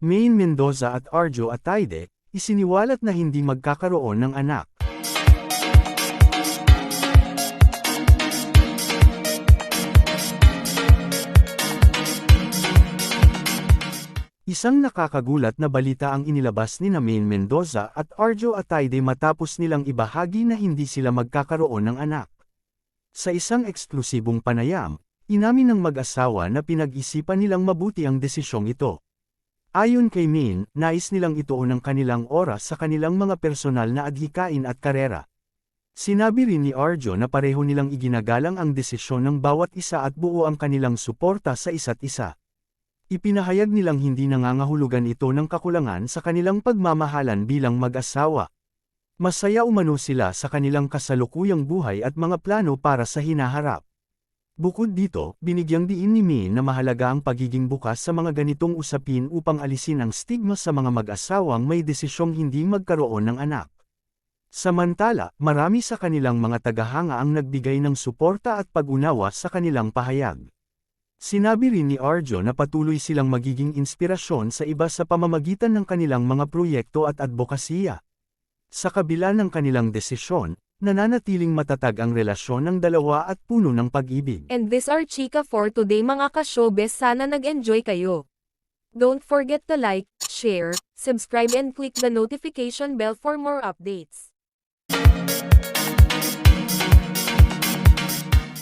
Maine Mendoza at Arjo Ataide, isiniwalat na hindi magkakaroon ng anak. Isang nakakagulat na balita ang inilabas ni Maine Mendoza at Arjo Ataide matapos nilang ibahagi na hindi sila magkakaroon ng anak. Sa isang eksklusibong panayam, inamin ng mag-asawa na pinag-isipan nilang mabuti ang desisyong ito. Ayon kay Min, nais nilang ituon ang kanilang oras sa kanilang mga personal na adhikain at karera. Sinabi rin ni Arjo na pareho nilang iginagalang ang desisyon ng bawat isa at buo ang kanilang suporta sa isa't isa. Ipinahayag nilang hindi nangangahulugan ito ng kakulangan sa kanilang pagmamahalan bilang mag-asawa. Masaya umano sila sa kanilang kasalukuyang buhay at mga plano para sa hinaharap. Bukod dito, binigyang diin ni Min na mahalaga ang pagiging bukas sa mga ganitong usapin upang alisin ang stigma sa mga mag-asawang may desisyong hindi magkaroon ng anak. Samantala, marami sa kanilang mga tagahanga ang nagbigay ng suporta at pag-unawa sa kanilang pahayag. Sinabi rin ni Arjo na patuloy silang magiging inspirasyon sa iba sa pamamagitan ng kanilang mga proyekto at advokasya. Sa kabila ng kanilang desisyon, nananatiling matatag ang relasyon ng dalawa at puno ng pag-ibig. And this are Chika for today mga ka-showbiz sana nag-enjoy kayo. Don't forget to like, share, subscribe and click the notification bell for more updates.